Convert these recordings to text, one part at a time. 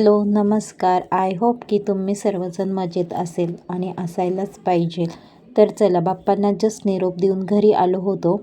Hello नमस्कार. I hope की तुम्ही सर्वजण मजेत असेल आणि असायलाच पाहिजे. तर चला बाप्पांना जस्ट निरोप देऊन घरी आलो होतो.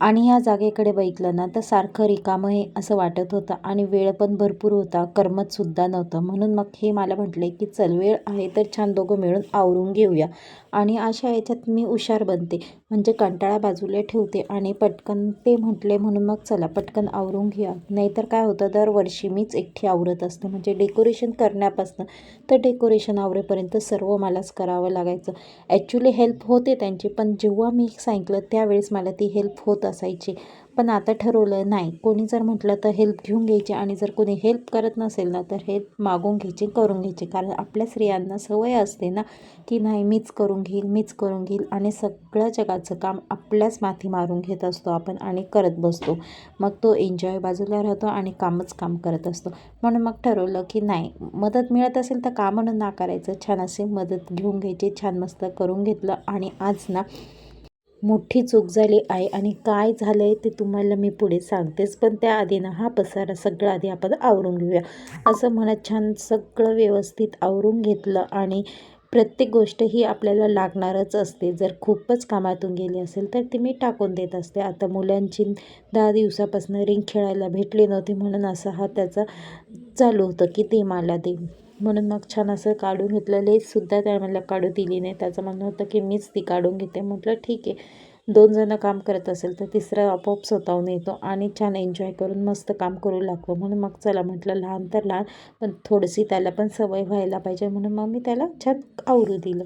आणि या जागेकडे बघितलं ना तर सारखं रिकामं हे असं वाटत होतं आणि वेळ पण भरपूर होता करमतसुद्धा नव्हतं. म्हणून मग हे मला म्हटले की चल वेळ आहे तर छान दोघं मिळून आवरून घेऊया. आणि अशा याच्यात मी हुशार बनते. म्हणजे कंटाळा बाजूला ठेवते आणि पटकन ते म्हटले म्हणून मग चला पटकन आवरून घ्या नाहीतर काय होतं दरवर्षी मीच एकटी आवरत असते. म्हणजे डेकोरेशन करण्यापासून तर डेकोरेशन आवरेपर्यंत सर्व मलाच करावं लागायचं. ॲक्च्युली हेल्प होते त्यांची पण जेव्हा मी सांगितलं त्यावेळेस मला ती हेल्प होत असायची. पण आता ठरवलं नाही. कोणी जर म्हटलं तर हेल्प घेऊन घ्यायची आणि जर कोणी हेल्प करत नसेल ना तर हेल्प मागून घ्यायची करून घ्यायची. कारण आपल्या स्त्रियांना सवय असते ना की नाही मीच करून घेईल मीच करून घेईल आणि सगळं जगाचं काम आपल्याच माथी मारून घेत असतो आपण आणि करत बसतो. मग तो एन्जॉय बाजूला राहतो आणि कामच काम करत असतो. म्हणून मग ठरवलं की नाही मदत मिळत असेल तर का म्हणून नाकारायचं? छान असे मदत घेऊन घ्यायची छान मस्त करून घेतलं आणि आज ना मोठी चूक झाली आहे आणि काय झालं आहे ते तुम्हाला मी पुढे सांगतेच पण त्याआधी ना हा पसारा सगळं आधी आपण आवरून घेऊया. असं म्हणत छान सगळं व्यवस्थित आवरून घेतलं आणि प्रत्येक गोष्ट ही आपल्याला लागणारच असते. जर खूपच कामातून गेली असेल तर ती मी टाकून देत असते. आता मुलांची दहा दिवसापासून रिंग खेळायला भेटली नव्हती म्हणून असं हा त्याचा चालू होतं की ते मला दे. म्हणून मग छान असं काढून घेतलं. लेससुद्धा त्या मला काढू दिली नाही. त्याचं म्हणणं होतं की मीच ती काढून घेते. म्हटलं ठीक आहे. दोन जणं काम करत असेल तर तिसरा आपोआप स्वतःहून येतो आणि छान एन्जॉय करून मस्त काम करू लागतो. म्हणून मग चला म्हटलं लहान तर लहान पण थोडीशी त्याला पण सवय व्हायला पाहिजे. म्हणून मग मी त्याला छान आवरू दिलं.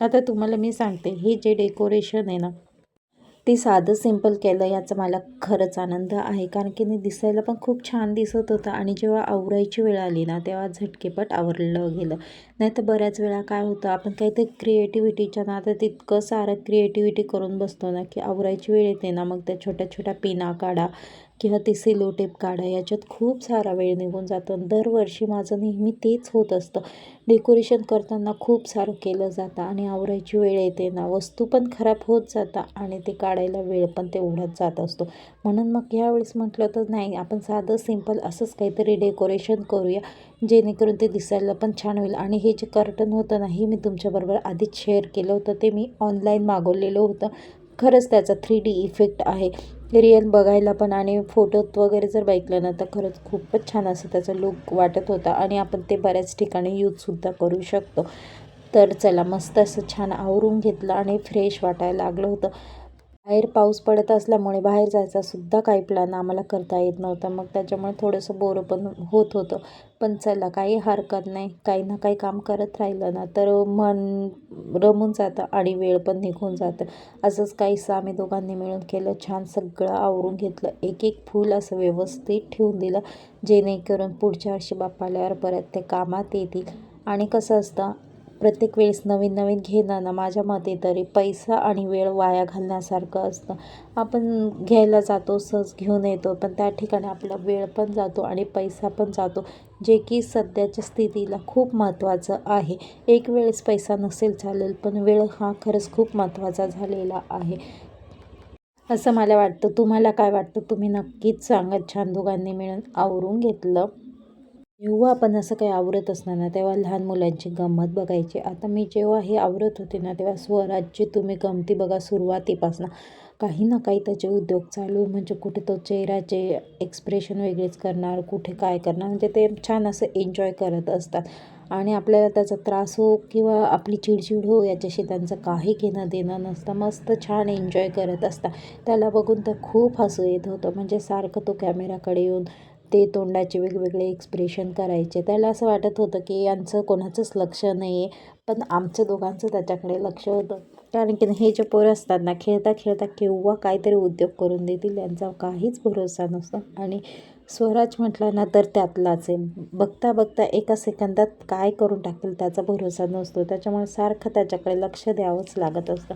आता तुम्हाला मी सांगते हे जे डेकोरेशन आहे ना ते साधं सिंपल केलं याचा मला खरंच आनंद आहे. कारण की मी दिसायला पण खूप छान दिसत होतं आणि जेव्हा आवरायची वेळ आली ना तेव्हा झटकेपट आवरलं गेलं. नाही तर बऱ्याच वेळा काय होतं आपण काहीतरी क्रिएटिव्हिटीच्या ना तर तितकं सारं क्रिएटिव्हिटी करून बसतो ना की आवरायची वेळ येते ना मग त्या छोट्या छोट्या पिना काढा किंवा ते सिलो टेप काढा याच्यात खूप सारा वेळ निघून जातो दरवर्षी माझं नेहमी तेच होत असतं. डेकोरेशन करताना खूप सारं केलं जातं आणि आवरायची वेळ येते ना. वस्तू पण खराब होत जातात आणि ते काढायला वेळ पण तेवढाच जात असतो. म्हणून मग यावेळेस म्हटलं तर नाही आपण साधं सिंपल असंच काहीतरी डेकोरेशन करूया जेणेकरून ते दिसायला पण छान होईल. आणि हे जे कर्टन होतं ना हे मी तुमच्याबरोबर आधीच शेअर केलं होतं ते मी ऑनलाईन मागवलेलं होतं. खरंच त्याचा थ्री डी इफेक्ट आहे. रिअल बघायला पण आणि फोटोत वगैरे जर बघितलं ना तर खरंच खूपच छान असं त्याचा लुक वाटत होता आणि आपण ते बऱ्याच ठिकाणी यूजसुद्धा करू शकतो. तर चला मस्त असं छान आवरून घेतलं आणि फ्रेश वाटायला लागलं होतं. बाहेर पाऊस पडत असल्यामुळे बाहेर जायचा सुद्धा काही प्लॅन आम्हाला करता येत नव्हता. मग त्याच्यामुळे थोडंसं बोरं पण होत होतं. पण चला काही हरकत नाही. काही ना काही काम करत राहिलं ना तर मन रमून जातं आणि वेळ पण निघून जातं. असंच काहीसं आम्ही दोघांनी मिळून केलं. छान सगळं आवरून घेतलं. एक एक फूल असं व्यवस्थित ठेवून दिलं. जेणेकरून पुढच्या वर्षी बाप्पा आल्यावर परत ते कामात येतील. आणि कसं असतं प्रत्येक वेळेस नवीन नवीन घेणं ना माझ्या मते तरी पैसा आणि वेळ वाया घालण्यासारखं असतं. आपण घ्यायला जातो सहज घेऊन येतो पण त्या ठिकाणी आपला वेळ पण जातो आणि पैसा पण जातो जे की सध्याच्या स्थितीला खूप महत्त्वाचं आहे. एक वेळेस पैसा नसेल चालेल पण वेळ हा खरंच खूप महत्त्वाचा झालेला आहे. असं मला वाटतं. तुम्हाला काय वाटतं? तुम्ही नक्कीच सांगत छान दोघांनी मिळून आवरून घेतलं. जेव्हा आपण असं काही आवरत असणार ना तेव्हा लहान मुलांची गंमत बघायची. आता मी जेव्हा हे आवरत होते ना तेव्हा स्वराजची तुम्ही गमती बघा सुरुवातीपासून. काही ना काही त्याचे उद्योग चालू म्हणजे कुठे तो चेहऱ्याचे एक्सप्रेशन वेगळेच करणार कुठे काय करणार. म्हणजे ते छान असं एन्जॉय करत असतात. आणि आपल्याला त्याचा त्रास हो किंवा आपली चिडचिड हो याच्याशी त्यांचं काही घेणं देणं नसतं. मस्त छान एन्जॉय करत असतात. त्याला बघून तर खूप हसू येत होतं. म्हणजे सारखं तो कॅमेराकडे येऊन ते तोंडाचे वेगवेगळे एक्सप्रेशन करायचे. त्याला असं वाटत होतं की यांचं कोणाचंच लक्ष नाही आहे पण आमचं दोघांचं त्याच्याकडे लक्ष होतं. कारण की हे जे पोरं असतात ना खेळता खेळता केव्हा काहीतरी उद्योग करून देतील यांचा काहीच भरोसा नसतो. आणि स्वराज म्हटलं ना तर त्यातलाच आहे. बघता बघता एका सेकंदात काय करून टाकेल त्याचा भरोसा नसतो. त्याच्यामुळे सारखं त्याच्याकडे लक्ष द्यावंच लागत असतं.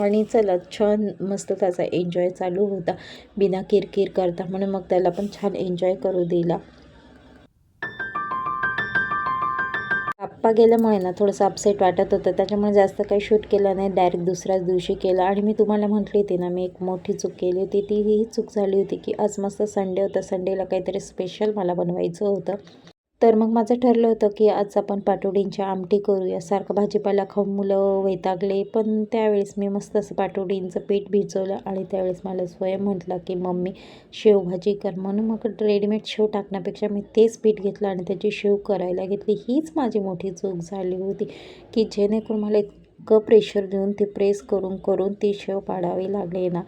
आणि चला छान मस्त त्याचा एन्जॉय चालू होता. बिना किरकिर करता. म्हणून मग त्याला पण छान एन्जॉय करू दिला. पप्पा गेल्यामुळे ना थोडंसं अपसेट वाटत होतं. त्याच्यामुळे जास्त काही शूट केलं नाही. डायरेक्ट दुसऱ्याच दिवशी केलं. आणि मी तुम्हाला म्हटली होती ना मी एक मोठी चूक केली होती. ती ही चूक झाली होती की आज मस्त संडे होता. संडेला काहीतरी स्पेशल मला बनवायचं होतं. तर मग माझं ठरलं होतं की आज आपण पाटोडींची आमटी करूया. सारखं भाजीपाला खाऊन मुलं वैतागले पण त्यावेळेस मी मस्त असं पाटोडींचं पीठ भिजवलं आणि त्यावेळेस मला स्वयं म्हटलं की मम्मी शेवभाजी कर. म्हणून मग रेडीमेड शेव टाकण्यापेक्षा मी तेच पीठ घेतलं आणि त्याची शेव करायला घेतली. हीच माझी मोठी चूक झाली होती की जेणेकरून मला इतकं प्रेशर देऊन ते प्रेस करून करून ती शेव पाडावी लागली ना.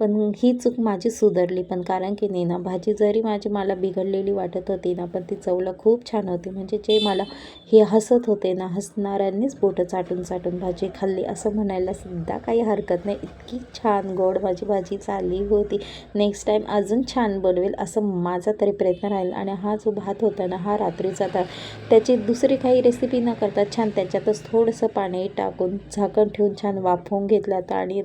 पण ही चूक माझी सुधारली. पण कारण की नाही ना भाजी जरी माझी मला बिघडलेली वाटत होती ना पण ती चवला खूप छान होती. म्हणजे जे मला हे हसत होते ना हसणाऱ्यांनीच बोटं चाटून चाटून भाजी खाल्ली. असं म्हणायला सुद्धा काही हरकत नाही. इतकी छान गोड माझी भाजी चालली होती. नेक्स्ट टाईम अजून छान बनवेल असं माझा तरी प्रयत्न राहील. आणि हा जो भात होता ना हा रात्रीचा तर त्याची दुसरी काही रेसिपी न करता छान त्याच्यातच थोडंसं पाणी टाकून झाकण ठेवून छान वाफवून घेतला. होता आणि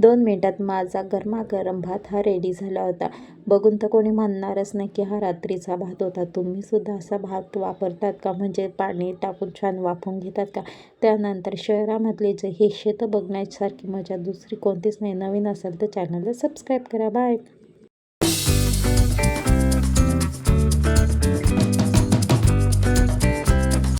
दोन मिनटात माझा गरमागरम भात हा रेडी झाला होता. बघून तर कोणी म्हणणारच नाही की हा रात्रीचा भात होता. तुम्हीसुद्धा असा भात वापरतात का? म्हणजे पाणी टाकून छान वाफवून घेतात का? त्यानंतर शहरामधले जे हे शेतं बघण्यासारखी मजा दुसरी कोणतीच नाही. नवीन असेल तर चॅनलला सबस्क्राईब करा. बाय